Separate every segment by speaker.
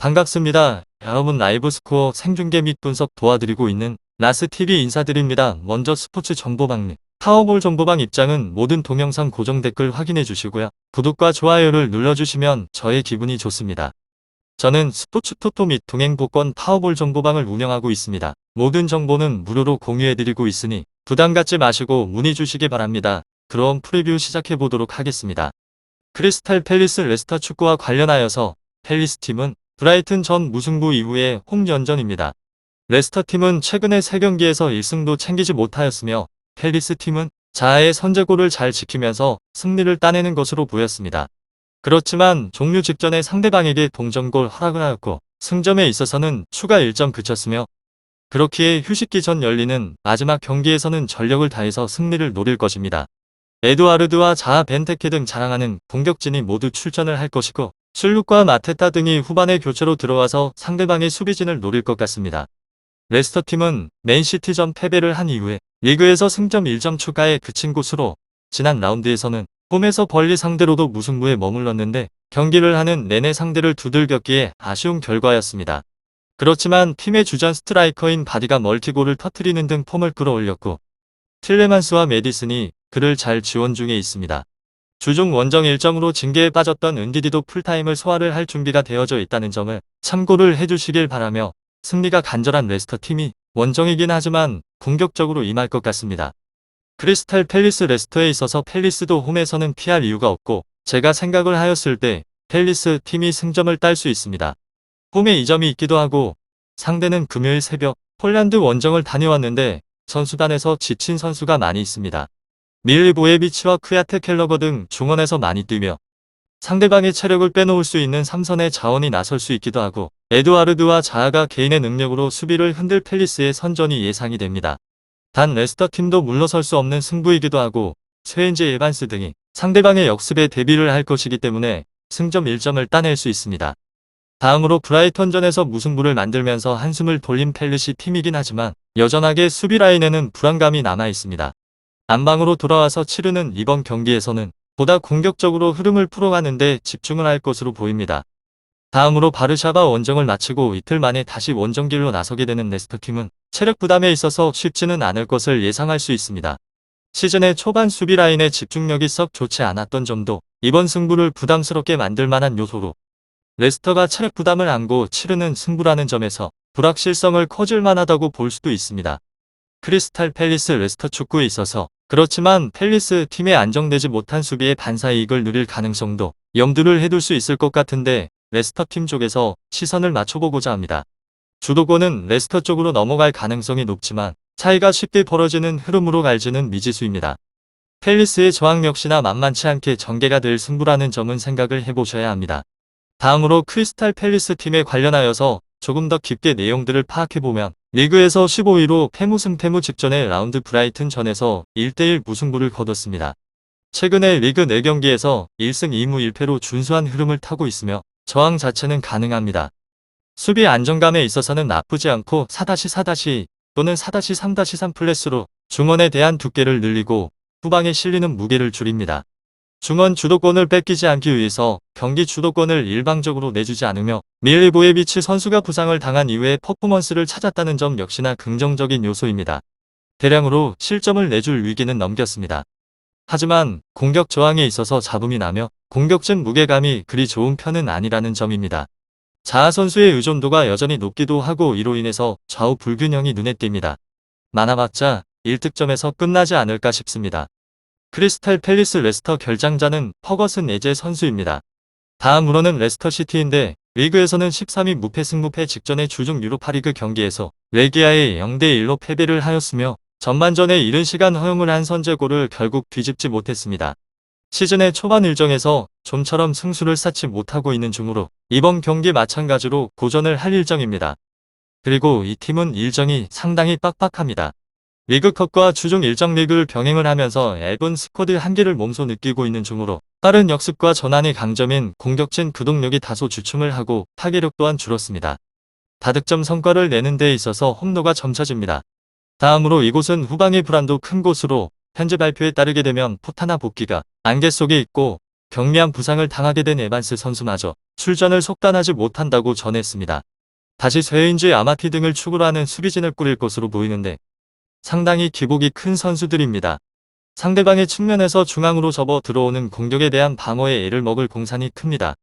Speaker 1: 반갑습니다. 여러분 라이브 스코어 생중계 및 분석 도와드리고 있는 라스TV 인사드립니다. 먼저 스포츠 정보방 파워볼 정보방 입장은 모든 동영상 고정 댓글 확인해 주시고요. 구독과 좋아요를 눌러주시면 저의 기분이 좋습니다. 저는 스포츠 토토 및 동행 복권 파워볼 정보방을 운영하고 있습니다. 모든 정보는 무료로 공유해드리고 있으니 부담 갖지 마시고 문의 주시기 바랍니다. 그럼 프리뷰 시작해 보도록 하겠습니다. 크리스탈 팰리스 레스터 축구와 관련하여서 팰리스 팀은 브라이튼 전 무승부 이후의 홈 연전입니다. 레스터 팀은 최근에 3경기에서 1승도 챙기지 못하였으며 팰리스 팀은 자아의 선제골을 잘 지키면서 승리를 따내는 것으로 보였습니다. 그렇지만 종료 직전에 상대방에게 동점골 허락을 하였고 승점에 있어서는 추가 1점 그쳤으며 그렇기에 휴식기 전 열리는 마지막 경기에서는 전력을 다해서 승리를 노릴 것입니다. 에드와르드와 자아 벤테케 등 자랑하는 공격진이 모두 출전을 할 것이고 술룩과 마테타 등이 후반에 교체로 들어와서 상대방의 수비진을 노릴 것 같습니다. 레스터 팀은 맨시티전 패배를 한 이후에 리그에서 승점 1점 추가에 그친 곳으로 지난 라운드에서는 홈에서 벌리 상대로도 무승부에 머물렀는데 경기를 하는 내내 상대를 두들겼기에 아쉬운 결과였습니다. 그렇지만 팀의 주전 스트라이커인 바디가 멀티골을 터트리는 등 폼을 끌어올렸고 틸레만스와 메디슨이 그를 잘 지원 중에 있습니다. 주중 원정 일정으로 징계에 빠졌던 은디디도 풀타임을 소화를 할 준비가 되어져 있다는 점을 참고를 해주시길 바라며 승리가 간절한 레스터 팀이 원정이긴 하지만 공격적으로 임할 것 같습니다. 크리스탈 팰리스 레스터에 있어서 팰리스도 홈에서는 피할 이유가 없고 제가 생각을 하였을 때 팰리스 팀이 승점을 딸 수 있습니다. 홈에 이점이 있기도 하고 상대는 금요일 새벽 폴란드 원정을 다녀왔는데 선수단에서 지친 선수가 많이 있습니다. 밀리 보에비치와 크야테 켈러거 등 중원에서 많이 뛰며 상대방의 체력을 빼놓을 수 있는 삼선의 자원이 나설 수 있기도 하고 에드와르드와 자아가 개인의 능력으로 수비를 흔들 팰리스의 선전이 예상이 됩니다. 단 레스터 팀도 물러설 수 없는 승부이기도 하고 스웨인지 에반스 등이 상대방의 역습에 대비를 할 것이기 때문에 승점 1점을 따낼 수 있습니다. 다음으로 브라이턴전에서 무승부를 만들면서 한숨을 돌린 팰리시 팀이긴 하지만 여전하게 수비 라인에는 불안감이 남아 있습니다. 안방으로 돌아와서 치르는 이번 경기에서는 보다 공격적으로 흐름을 풀어가는 데 집중을 할 것으로 보입니다. 다음으로 바르샤바 원정을 마치고 이틀 만에 다시 원정길로 나서게 되는 레스터 팀은 체력 부담에 있어서 쉽지는 않을 것을 예상할 수 있습니다. 시즌의 초반 수비 라인의 집중력이 썩 좋지 않았던 점도 이번 승부를 부담스럽게 만들 만한 요소로 레스터가 체력 부담을 안고 치르는 승부라는 점에서 불확실성을 커질 만하다고 볼 수도 있습니다. 크리스탈 팰리스 레스터 축구에 있어서 그렇지만 팰리스 팀의 안정되지 못한 수비의 반사 이익을 누릴 가능성도 염두를 해둘 수 있을 것 같은데 레스터 팀 쪽에서 시선을 맞춰보고자 합니다. 주도권은 레스터 쪽으로 넘어갈 가능성이 높지만 차이가 쉽게 벌어지는 흐름으로 갈지는 미지수입니다. 팰리스의 저항 역시나 만만치 않게 전개가 될 승부라는 점은 생각을 해보셔야 합니다. 다음으로 크리스탈 팰리스 팀에 관련하여서 조금 더 깊게 내용들을 파악해보면 리그에서 15위로 패무승 패무 직전의 라운드 브라이튼 전에서 1대1 무승부를 거뒀습니다. 최근에 리그 4경기에서 1승 2무 1패로 준수한 흐름을 타고 있으며 저항 자체는 가능합니다. 수비 안정감에 있어서는 나쁘지 않고 4-4- 또는 4-3-3 플래스로 중원에 대한 두께를 늘리고 후방에 실리는 무게를 줄입니다. 중원 주도권을 뺏기지 않기 위해서 경기 주도권을 일방적으로 내주지 않으며 밀리보에비치 선수가 부상을 당한 이후에 퍼포먼스를 찾았다는 점 역시나 긍정적인 요소입니다. 대량으로 실점을 내줄 위기는 넘겼습니다. 하지만 공격 저항에 있어서 잡음이 나며 공격진 무게감이 그리 좋은 편은 아니라는 점입니다. 자아 선수의 의존도가 여전히 높기도 하고 이로 인해서 좌우 불균형이 눈에 띕니다. 많아봤자 1득점에서 끝나지 않을까 싶습니다. 크리스탈 팰리스 레스터 결장자는 퍼거슨 에제 선수입니다. 다음으로는 레스터 시티인데 리그에서는 13위 무패 승무패 직전의 주중 유로파리그 경기에서 레기아에 0대1로 패배를 하였으며 전반전에 이른 시간 허용을 한 선제골을 결국 뒤집지 못했습니다. 시즌의 초반 일정에서 좀처럼 승수를 쌓지 못하고 있는 중으로 이번 경기 마찬가지로 고전을 할 일정입니다. 그리고 이 팀은 일정이 상당히 빡빡합니다. 리그컵과 주중 일정 리그를 병행을 하면서 얇은 스쿼드 한계를 몸소 느끼고 있는 중으로 빠른 역습과 전환이 강점인 공격진 구동력이 다소 주춤을 하고 파괴력 또한 줄었습니다. 다득점 성과를 내는 데 있어서 홈로가 점쳐집니다. 다음으로 이곳은 후방의 불안도 큰 곳으로 현재 발표에 따르게 되면 포타나 복귀가 안개 속에 있고 경미한 부상을 당하게 된 에반스 선수마저 출전을 속단하지 못한다고 전했습니다. 다시 쇠인지 아마티 등을 축으로 하는 수비진을 꾸릴 것으로 보이는데 상당히 기복이 큰 선수들입니다. 상대방의 측면에서 중앙으로 접어 들어오는 공격에 대한 방어에 애를 먹을 공산이 큽니다.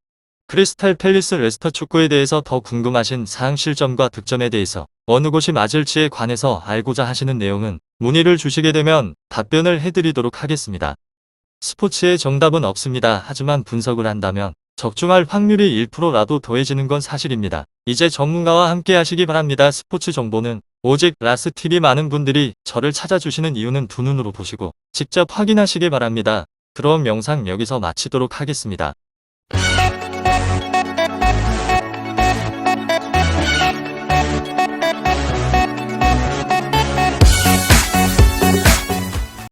Speaker 1: 크리스탈 팰리스 레스터 축구에 대해서 더 궁금하신 사항 실점과 득점에 대해서 어느 곳이 맞을지에 관해서 알고자 하시는 내용은 문의를 주시게 되면 답변을 해드리도록 하겠습니다. 스포츠의 정답은 없습니다. 하지만 분석을 한다면 적중할 확률이 1%라도 더해지는 건 사실입니다. 이제 전문가와 함께 하시기 바랍니다. 스포츠 정보는 오직 라스TV 많은 분들이 저를 찾아주시는 이유는 두 눈으로 보시고 직접 확인하시기 바랍니다. 그럼 영상 여기서 마치도록 하겠습니다.